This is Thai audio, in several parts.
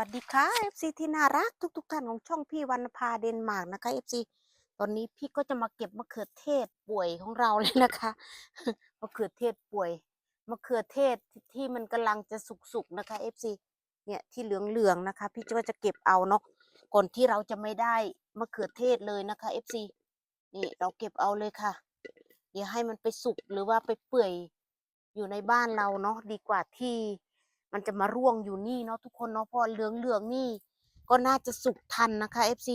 วัสดีค่ะ FC ที่น่ารักทุกๆท่านของช่องพี่วรรณภาเดนมาร์กนะคะ FC ตอนนี้พี่ก็จะมาเก็บมะเขือเทศป่วยของเราเลยนะคะมะเขือเทศป่วยมะเขือเทศที่ที่มันกำลังจะสุกๆนะคะ FC เนี่ยที่เหลืองๆนะคะ พี่ก็จะเก็บเอาเนาะก่อนที่เราจะไม่ได้มะเขือเทศเลยนะคะ FC นี่เราเก็บเอาเลยค่ะอย่าให้มันไปสุกหรือว่าไปเปื่อยอยู่ในบ้านเราเนาะดีกว่าที่ มันจะมาร่วงอยู่นี่เนาะทุกคนเนาะพอเหลืองเหลืองนี่ ก็น่าจะสุกทันนะคะ FC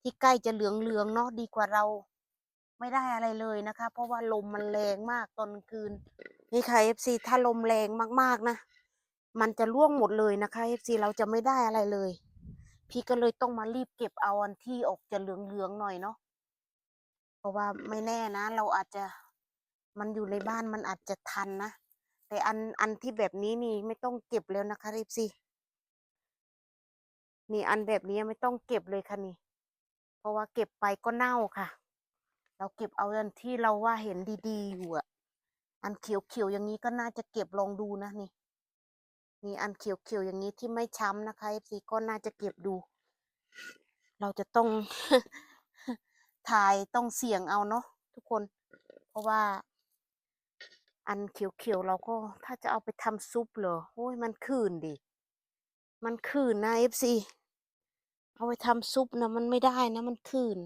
ที่ใกล้จะเหลืองเหลืองเนาะดีกว่าเรา ไม่ได้อะไรเลยนะคะ เพราะว่าลมมันแรงมากตอนคืน นี่ค่ะ FC ถ้าลมแรงมากๆนะมันจะร่วงหมดเลยนะคะ FC เราจะไม่ได้อะไรเลย พี่ก็เลยต้องมารีบเก็บเอาอันที่ออกจะเหลืองเหลืองหน่อยเนาะเพราะว่าไม่แน่นะ เราอาจจะมันอยู่ในบ้านมันอาจจะทันนะ แต่อันอันที่แบบนี้นี่ไม่ต้องเก็บแล้วนะคะรีบสินี่อันแบบนี้ไม่ต้องเก็บเลยค่ะนี่ เพราะว่าเก็บไปก็เน่าค่ะ เราเก็บเอาอันที่เราว่าเห็นดีๆอยู่อะอันเขียวๆอย่างนี้ก็น่าจะเก็บลองดูนะนี่นี่อันเขียวๆอย่างนี้ที่ไม่ช้ำนะคะ FC ก็น่าจะเก็บดู เราจะต้องถ่ายต้องเสี่ยงเอาเนาะทุกคน เพราะว่า อันเขียวๆเราก็ถ้าจะเอาไปทำซุปเหรอโอ้ยมันคืนดิ มันคืนนะ FC เอาไปทำซุปนะมันไม่ได้นะ มันคืน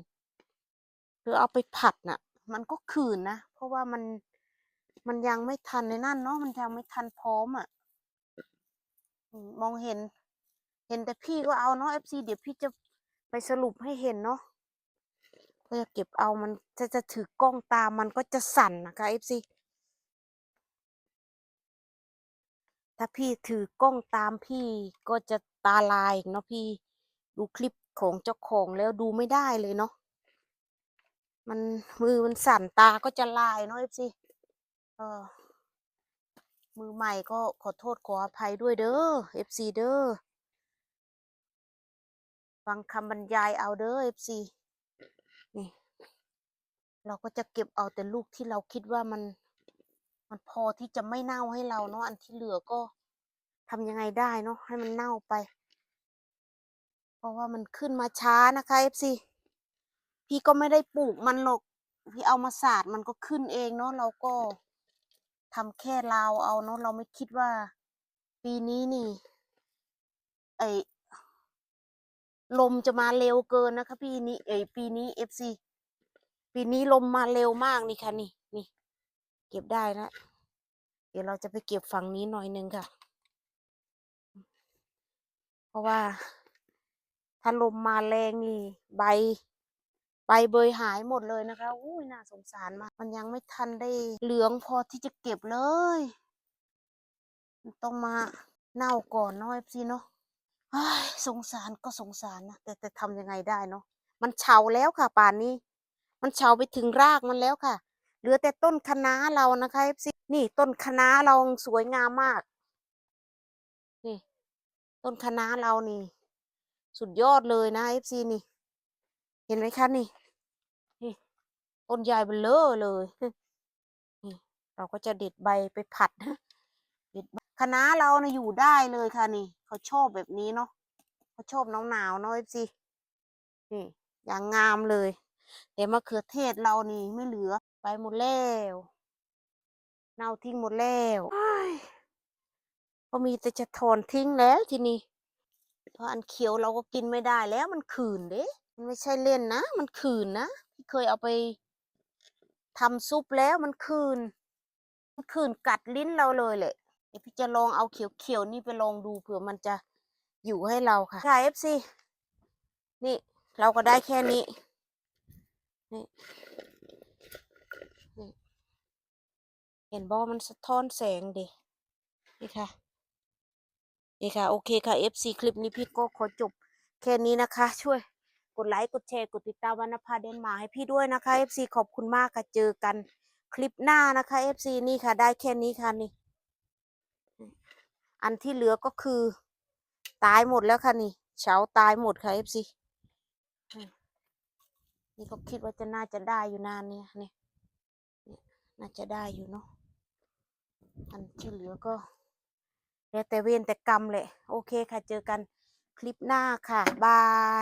หรือเอาไปผัดน่ะ มันก็คืนนะ เพราะว่ามันมันยังไม่ทันในนั่นเนาะมันยังไม่ทันพร้อมอะมองเห็น เห็นแต่พี่ก็เอาเนาะ FC เดี๋ยวพี่จะไปสรุปให้เห็นเนาะก็จะเก็บเอามันจะจะถือกล้องตามมันก็จะสั่นนะคะ FC ถ้าพี่ถือกล้องตามพี่ก็จะตาลายเนาะพี่ดูคลิปของเจ้าของแล้วดูไม่ได้เลยเนาะมันมือมันสั่นตาก็จะลายเนาะเอฟซีเออมือใหม่ก็ขอโทษขออภัยด้วยเด้อเอฟซีเด้อฟังคำบรรยายเอาเด้อเอฟซีนี่ เราก็จะเก็บเอาแต่ลูกที่เราคิดว่ามัน มันพอที่จะไม่เน่าให้เราเนาะอันที่เหลือก็ทำยังไงได้เนาะให้มันเน่าไป เพราะว่ามันขึ้นมาช้านะคะ FC พี่ก็ไม่ได้ปลูกมันหรอกพี่เอามาสาดมันก็ขึ้นเองเนาะเราก็ทำแค่ราวเอาเนาะเราไม่คิดว่า ปีนี้นี่ ไอลมจะมาเร็วเกินนะคะพี่นี้ เอปีนี้ FC ปีนี้ลมมาเร็วมากนี่ค่ะนี่ เก็บได้แล้วเดี๋ยวเราจะไปเก็บฝั่งนี้หน่อยนึงค่ะ เพราะว่าถ้าลมมาแรงนี่ใบ ใบเบยหายหมดเลยนะคะอุ้ยน่าสงสารมาก มันยังไม่ทันได้เหลืองพอที่จะเก็บเลยมันต้องมาเน่าก่อนเนาะเอฟซีเนาะสงสารก็สงสารนะแต่แต่ทำยังไงได้เนาะมันเฉาแล้วค่ะป่านนี้ มันเฉาไปถึงรากมันแล้วค่ะ เหลือแต่ต้นคะน้าเรานะคะเอฟซีนี่ต้นคะน้าเราสวยงามมาก นี่ ต้นคะน้าเรานี่ สุดยอดเลยนะเอฟซีนี่ เห็นไหมคะนี่นี่ต้นใหญ่เบลอเลยนี่เราก็จะเด็ดใบไปผัดเด็ดใบคะน้าเรานะอยู่ได้เลยค่ะนี่ เขาชอบแบบนี้เนาะเขาชอบหนาวหนาวเนาะเอฟซีนี่อย่างงามเลย แต่มะเขือเทศเรานี่ไม่เหลือ ไปหมดแล้วเน่าทิ้งหมดแล้วอ้ายก็มีแต่จะถอนทิ้งแล้วทีนี้เพราะอันเขียวเราก็กินไม่ได้แล้วมันขืนเด้มันไม่ใช่เล่นนะ มันขืนนะพี่เคยเอาไปทำซุปแล้วมันขืน มันขืนกัดลิ้นเราเลยแหละ เดี๋ยวพี่จะลองเอาเขียวๆนี่ไปลองดูเผื่อมันจะอยู่ให้เราค่ะค่ะเอฟซีนี่เราก็ได้แค่นี้ นี่นี่ เห็นบอมันสะท้อนแสงดินี่ค่ะนี่ค่ะ โอเคค่ะ FC คลิปนี้พี่ก็ขอจบแค่นี้นะคะ ช่วยกดไลค์ กดแชร์ กดติดตามวรรณภาเดนมาร์กให้พี่ด้วยนะคะ FC ขอบคุณมากค่ะ เจอกันคลิปหน้านะคะ FC นี่ค่ะ ได้แค่นี้ค่ะนี่ อันที่เหลือก็คือ ตายหมดแล้วค่ะนี่เฉาตายหมดค่ะ FC นี่ก็คิดว่าจะน่าจะได้อยู่นานเนี่ยนี่เนี่ยน่าจะได้อยู่เนาะ อันที่เหลือก็แล้วแต่เวรแต่กรรมแหละ โอเคค่ะ เจอกันคลิปหน้าค่ะ บาย